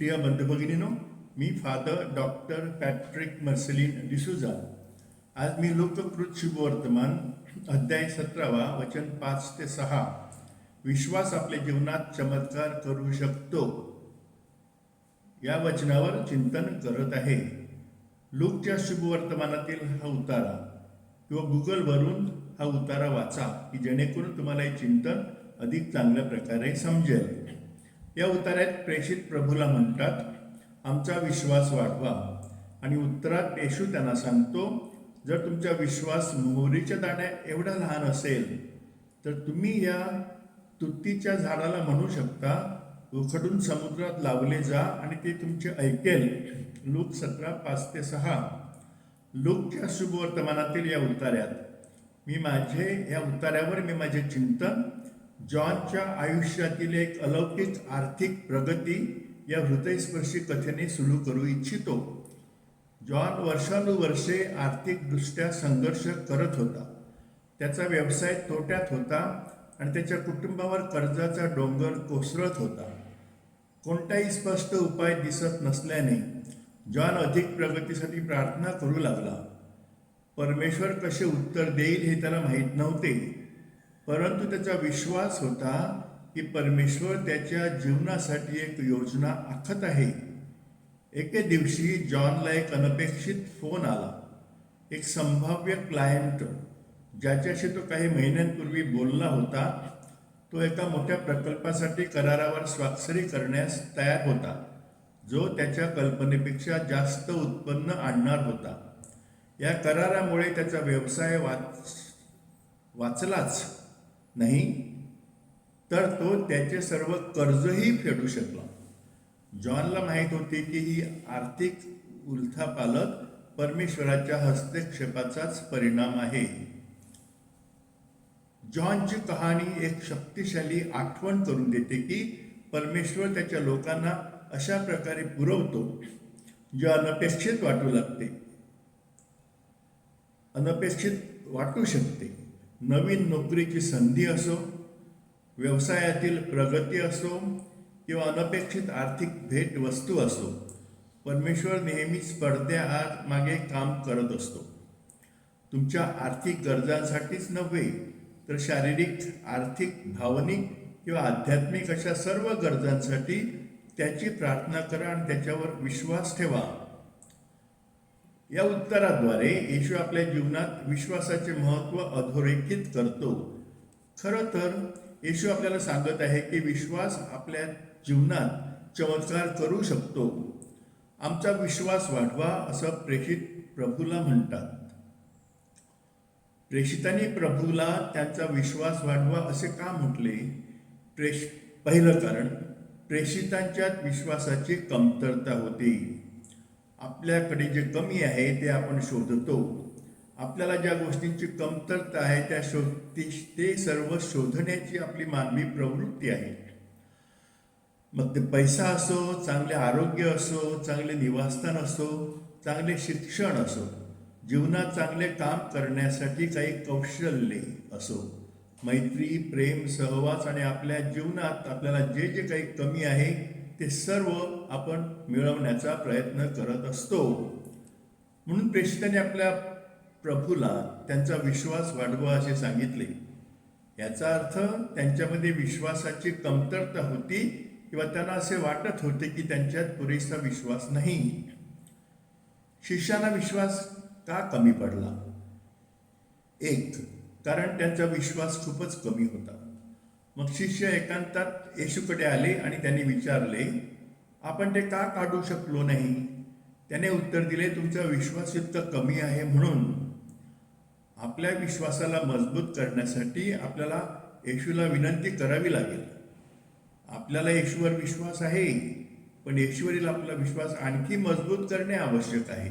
प्रिय बंधुभगिनीनो मी father doctor Patrick Marcellin D'Souza आज मी लोककृत शुभवर्तमान अध्याय सतरावा वचन पाच ते सहा. विश्वास आपल्या जीवनात चमत्कार करू शकतो. या वचनावर चिंतन करत आहे. लोकच्या शुभवर्तमानातील हा उतारा किंवा गुगलवरून हा उतारा वाचा की जेणेकरून तुम्हाला हे चिंतन अधिक चांगल्या प्रकारे समजेल. या उतार्यात प्रेषित प्रभूला म्हणतात आमचा विश्वास वाढवा. आणि उत्तरात येशू त्यांना सांगतो जर तुमचा विश्वास मोहरीच्या दाण्या एवढा लहान असेल तर तुम्ही या तुत्तीच्या झाडाला म्हणू शकता उखडून समुद्रात लावले जा आणि ते तुमचे ऐकेल. लूक सतरा पाच ते सहा. लूकच्या शुभवर्तमानातील या उतार्यात मी माझे या उतार्यावर मी माझे चिंतन जॉनच्या आयुष्यातील एक अलौकिक आर्थिक प्रगती या हृदयस्पर्शी कथेने सुरू करू इच्छितो. जॉन वर्षानुवर्षे आर्थिकदृष्ट्या संघर्ष करत होता. त्याचा व्यवसाय तोट्यात होता आणि त्याच्या कुटुंबावर कर्जाचा डोंगर कोसळत होता. कोणताही स्पष्ट उपाय दिसत नसल्याने जॉन अधिक प्रगतीसाठी प्रार्थना करू लागला. परमेश्वर कसे उत्तर देईल हे त्याला माहीत नव्हते. परंतु त्याचा विश्वास होता की परमेश्वर त्याच्या जीवनासाठी एक योजना आखत आहे. एके दिवशी जॉनला एक अनपेक्षित फोन आला. एक संभाव्य क्लायंट ज्याच्याशी तो काही महिन्यांपूर्वी बोलला होता तो एका मोठ्या प्रकल्पासाठी करारावर स्वाक्षरी करण्यास तयार होता जो त्याच्या कल्पनेपेक्षा जास्त उत्पन्न आणणार होता. या करारामुळे त्याचा व्यवसाय वाच वाचलाच. नाही? तर तो त्याचे सर्व कर्जही फेडू शकला. जॉनला माहीत होते की ही आर्थिक उलथापालत परमेश्वराच्या हस्तक्षेपाचाच परिणाम आहे. जॉनची कहाणी एक शक्तिशाली आठवण करून देते की परमेश्वर त्याच्या लोकांना अशा प्रकारे पुरवतो जे अनपेक्षित वाटू लागते. अनपेक्षित वाटू शकते. नवीन नोकरीची संधी असो व्यवसायातील प्रगती असो किंवा अनपेक्षित आर्थिक भेट वस्तू असो परमेश्वर नेहमीच पडद्याआत मागे काम करत असतो. तुमच्या आर्थिक गरजांसाठीच नव्हे तर शारीरिक आर्थिक भावनिक किंवा आध्यात्मिक अशा सर्व गरजांसाठी त्याची प्रार्थना करा आणि त्याच्यावर विश्वास ठेवा. या उत्तराद्वारे येशू आपल्या जीवनात विश्वासाचे महत्त्व अधोरेखित करतो. खरं तर येशू आपल्याला सांगत आहे की विश्वास आपल्या जीवनात चमत्कार करू शकतो. आमचा विश्वास वाढवा असं प्रेषित प्रभूला म्हणतात. प्रेषितांनी प्रभूला त्यांचा विश्वास वाढवा असे का म्हटले? प्रेष पहिलं कारण प्रेषितांच्यात विश्वासाची कमतरता होती. आपल्याकडे जे कमी आहे ते आपण शोधतो. आपल्याला ज्या गोष्टींची कमतरता आहे त्या शोध ते सर्व शोधण्याची आपली मानवी प्रवृत्ती आहे. मग ते पैसा असो चांगले आरोग्य असो चांगले निवासस्थान असो चांगले शिक्षण असो जीवनात चांगले काम करण्यासाठी काही कौशल्ये असो मैत्री प्रेम सहवास आणि आपल्या जीवनात आपल्याला जे जे काही कमी आहे ते सर्व आपण मिळवण्याचा प्रयत्न करत असतो. म्हणून प्रेषितांनी आपल्या प्रभूला त्यांचा विश्वास वाढवा असे सांगितले. याचा अर्थ त्यांच्यामध्ये विश्वासाची कमतरता होती किंवा त्यांना असे वाटत होते की त्यांच्यात पुरेसा विश्वास नाही. शिष्यांना विश्वास का कमी पडला? एक कारण त्यांचा विश्वास खूपच कमी होता. मग शिष्य एकांतात येशूकडे आले आणि त्यांनी विचारले आपण ते का काढू शकलो नाही? त्याने उत्तर दिले तुमचा विश्वास इतकं कमी आहे म्हणून. आपल्या विश्वासाला मजबूत करण्यासाठी आपल्याला येशूला विनंती करावी लागेल. आपल्याला येशूवर विश्वास आहे पण येशूवरील आपला विश्वास आणखी मजबूत करणे आवश्यक आहे.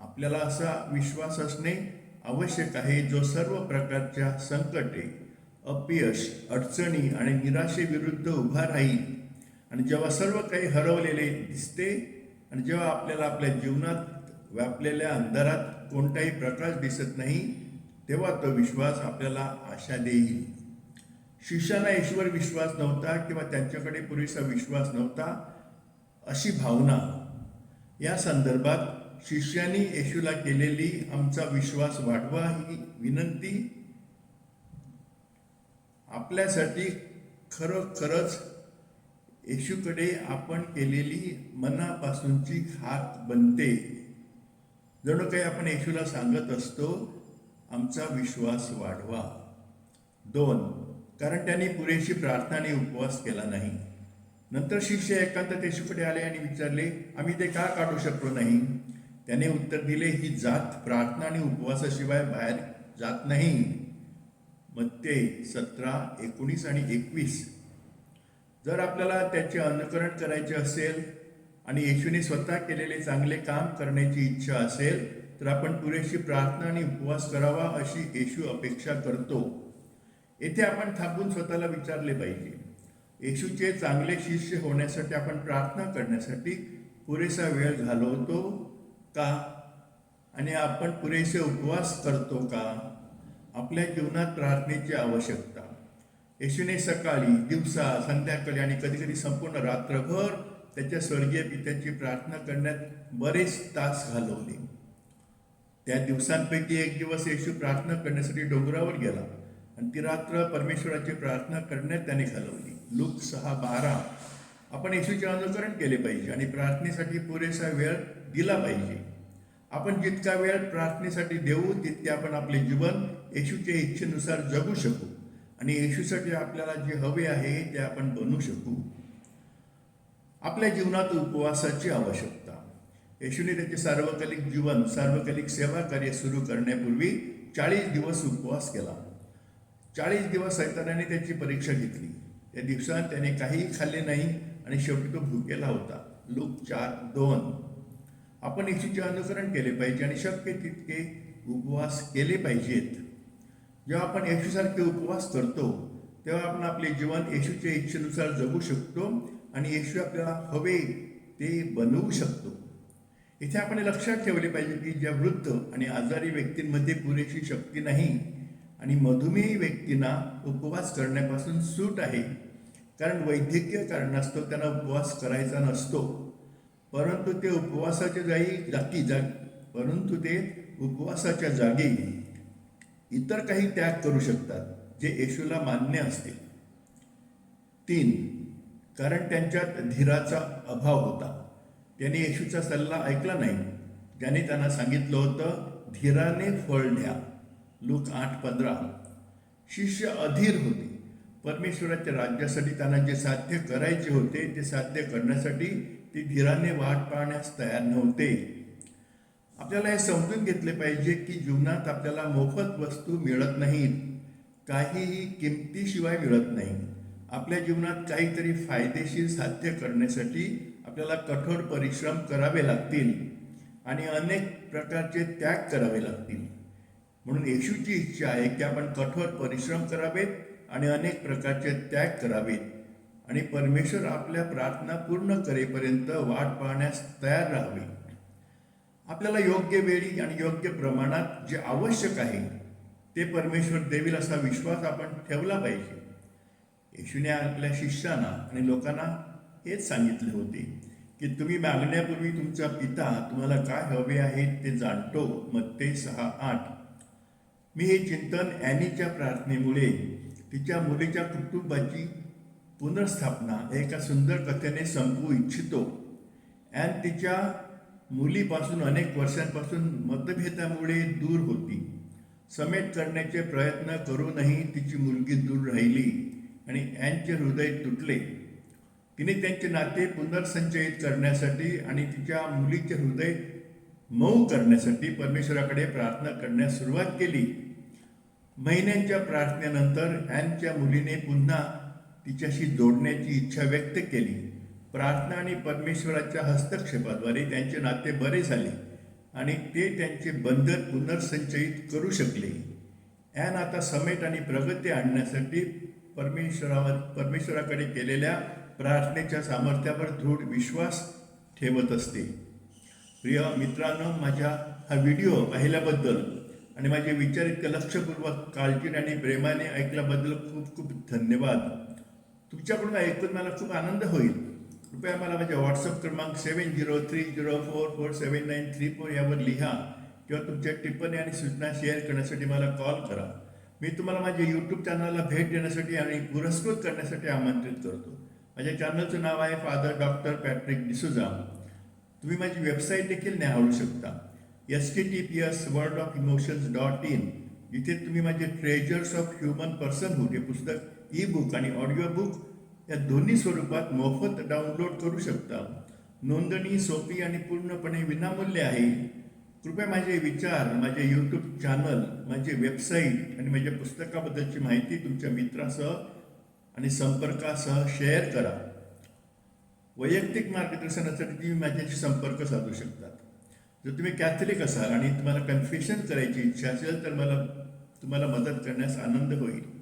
आपल्याला असा विश्वास असणे आवश्यक आहे जो सर्व प्रकारच्या संकटे अपयश अडचणी आणि निराशेविरुद्ध उभा राहील आणि जेव्हा सर्व काही हरवलेले दिसते आणि जेव्हा आपल्याला आपल्या जीवनात व्यापलेल्या अंधारात कोणताही प्रकाश दिसत नाही तेव्हा तो विश्वास आपल्याला आशा देईल. शिष्याला ईश्वर विश्वास नव्हता किंवा त्यांच्याकडे पुरेसा विश्वास नव्हता अशी भावना. या संदर्भात शिष्यांनी येशूला केलेली आमचा विश्वास वाढवा ही विनंती आपल्यासाठी खरोखरच येशूकडे आपण केलेली मनापासूनची हात बनते. जणू काही आपण येशूला सांगत असतो आमचा विश्वास वाढवा. दोन कारण त्यांनी पुरेशी प्रार्थना आणि उपवास केला नाही. नंतर शिष्य एकांत येशूकडे आले आणि विचारले आम्ही ते का काढू शकलो नाही? त्याने उत्तर दिले ही जात प्रार्थना आणि उपवासाशिवाय बाहेर जात नाही. मत्ते सतरा एकोणीस आणि एकवीस. जर आपल्याला त्याचे अनुकरण करायचे असेल आणि येशूने स्वतः केलेले चांगले काम करण्याची इच्छा असेल तर आपण पुरेशी प्रार्थना आणि उपवास करावा अशी येशू अपेक्षा करतो. येथे आपण थांबून स्वतःला विचारले पाहिजे. येशूचे चांगले शिष्य होण्यासाठी आपण प्रार्थना करण्यासाठी पुरेसा वेळ घालवतो का? आणि आपण पुरेसे उपवास करतो का? आपल्या जीवनात प्रार्थनेची आवश्यकता. येशूने सकाळी दिवसा संध्याकाळी आणि कधी कधी संपूर्ण रात्रभर त्याच्या स्वर्गीय पित्याची प्रार्थना करण्यात बरेच तास घालवले. त्या दिवसांपैकी एक दिवस येशू प्रार्थना करण्यासाठी डोंगरावर गेला आणि ती रात्र परमेश्वराची प्रार्थना करण्यात त्याने घालवली. लूक सहा बारा. आपण येशूचे अनुकरण केले पाहिजे आणि प्रार्थनेसाठी पुरेसा वेळ दिला पाहिजे. आपण जितका वेळ प्रार्थनेसाठी देऊ तितके आपण आपले जीवन येशूच्या इच्छेनुसार जगू शकू. आणि येशूसाठी आपल्याला जे हवे आहे ते आपण बनू शकू. आपल्या जीवनात उपवासाची आवश्यकता. येशूने त्याचे सार्वकालिक जीवन सार्वकालिक सेवा कार्य सुरू करण्यापूर्वी चाळीस दिवस उपवास केला. चाळीस दिवस सैतानाने त्याची परीक्षा घेतली. त्या दिवसात त्याने काहीही खाल्ले नाही आणि शेवटी तो भुकेला होता. लूक चार दोन. आपण येशूचे अनुसरण केले पाहिजे आणि शक्य तितके उपवास केले पाहिजेत. जेव्हा आपण येशूसारखे उपवास करतो तेव्हा आपण आपले जीवन येशूच्या इच्छेनुसार जगू शकतो आणि येशू आपल्याला हवे ते बनवू शकतो. इथे आपण लक्षात ठेवले पाहिजे की ज्या वृद्ध आणि आजारी व्यक्तींमध्ये पुरेशी शक्ती नाही आणि मधुमेही व्यक्तींना उपवास करण्यापासून सूट आहे. कारण वैद्यकीय कारणास्तव त्यांना उपवास करायचा नसतो. परंतु ते उपवासाच्या जागी जागी जा परंतु ते उपवासाच्या जागी इतर काही त्याग करू शकतात जे येशूला मान्य असते. तीन कारण त्यांच्यात धीराचा अभाव होता. त्यांनी येशूचा सल्ला ऐकला नाही. ज्याने त्यांना सांगितलं होतं धीराने फळ द्या लूक आठ पंधरा. शिष्य अधीर होते. परमेश्वराच्या राज्यासाठी त्यांना जे साध्य करायचे होते ते साध्य करण्यासाठी ती धीराने वाट पाहण्यास तयार नव्हते. आपल्याला हे समजून घेतले पाहिजे की जीवनात आपल्याला मोफत वस्तू मिळत नाहीत. काहीही किमतीशिवाय मिळत नाही. आपल्या जीवनात काहीतरी फायदेशीर साध्य करण्यासाठी आपल्याला कठोर परिश्रम करावे लागतील आणि अनेक प्रकारचे त्याग करावे लागतील. म्हणून येशूची इच्छा आहे की आपण कठोर परिश्रम करावेत आणि अनेक प्रकारचे त्याग करावेत. आणि परमेश्वर आपल्या प्रार्थना पूर्ण करेपर्यंत वाट पाहण्यास तयार राहावी. आपल्याला योग्य वेळी आणि योग्य प्रमाणात जे आवश्यक आहे ते परमेश्वर देवील असा विश्वास आपण ठेवला पाहिजे. येशूने आपल्या शिष्यांना आणि लोकांना हेच सांगितले होते की तुम्ही मागण्यापूर्वी तुमचा पिता तुम्हाला काय हवे आहे ते जाणतो. मग ते सहा आठ. मी हे चिंतन ॲनीच्या प्रार्थनेमुळे तिच्या मुलीच्या कुटुंबाची पुनर्स्थापना एका सुंदर कथेने संपवू इच्छितो. ॲन तिच्या मुलीपासून अनेक वर्षांपासून मतभेदामुळे दूर होती. समेट करण्याचे प्रयत्न करूनही तिची मुलगी दूर राहिली आणि ॲनचे हृदय तुटले. तिने त्यांचे नाते पुनर्संचयित करण्यासाठी आणि तिच्या मुलीचे हृदय मऊ करण्यासाठी परमेश्वराकडे प्रार्थना करण्यास सुरुवात केली. महिन्यांच्या प्रार्थनेनंतर ॲनच्या मुलीने पुन्हा तिच्याशी जोडण्याची इच्छा व्यक्त केली. प्रार्थना आणि परमेश्वराच्या हस्तक्षेपाद्वारे त्यांचे नाते बरे झाले आणि ते त्यांचे बंधन पुनर्संचयित करू शकले. ॲन आता समेट आणि प्रगती आणण्यासाठी परमेश्वरावर परमेश्वराकडे केलेल्या प्रार्थनेच्या सामर्थ्यावर दृढ विश्वास ठेवत असते. प्रिय मित्रांनो माझ्या हा व्हिडिओ पाहिल्याबद्दल आणि माझे विचार इतक्या लक्षपूर्वक काळजीने आणि प्रेमाने ऐकल्याबद्दल खूप खूप धन्यवाद. तुमच्याकडून ऐकून मला खूप आनंद होईल. कृपया मला माझ्या व्हॉट्सअप क्रमांक seven zero three zero four four seven nine three four यावर लिहा किंवा तुमच्या टिप्पणी आणि सूचना शेअर करण्यासाठी मला कॉल करा. मी तुम्हाला माझ्या यूट्यूब चॅनलला भेट देण्यासाठी आणि पुरस्कृत करण्यासाठी आमंत्रित करतो. माझ्या चॅनलचं नाव आहे फादर डॉक्टर पॅट्रिक डिसुजा तुम्ही माझी वेबसाईट देखील न्याहाळू शकता. S T T P S world of emotions dot in जिथे तुम्ही माझे ट्रेजर्स ऑफ ह्युमन पर्सनहूड हे पुस्तक ई बुक आणि ऑडिओ बुक या दोन्ही स्वरूपात मोफत डाउनलोड करू शकता. नोंदणी सोपी आणि पूर्णपणे विनामूल्य आहे. कृपया माझे विचार माझे यूट्यूब चॅनल माझे वेबसाईट आणि माझ्या पुस्तकाबद्दलची माहिती तुमच्या मित्रासह आणि संपर्कासह शेअर करा. वैयक्तिक मार्गदर्शनासाठी तुम्ही माझ्याशी संपर्क साधू शकतात जर तुम्ही कॅथलिक असाल आणि तुम्हाला कन्फेशन करायची इच्छा असेल तर मला तुम्हाला मदत करण्यास आनंद होईल.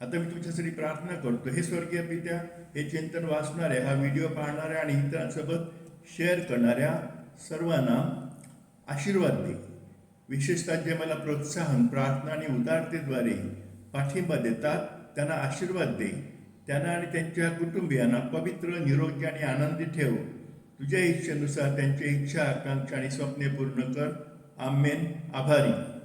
आता मी तुमच्यासाठी प्रार्थना करतो. हे स्वर्गीय पित्या हे चिंतन वाचणाऱ्या हा व्हिडिओ पाहणाऱ्या आणि इतरांसोबत शेअर करणाऱ्या सर्वांना आशीर्वाद दे. विशेषतः जे मला प्रोत्साहन प्रार्थना आणि उदारतेद्वारे पाठिंबा देतात त्यांना आशीर्वाद दे. त्यांना आणि त्यांच्या कुटुंबियांना पवित्र निरोगी आणि आनंदी ठेव. तुझ्या इच्छेनुसार त्यांच्या इच्छा आकांक्षा आणि स्वप्ने पूर्ण कर. आम्मेन आभारी.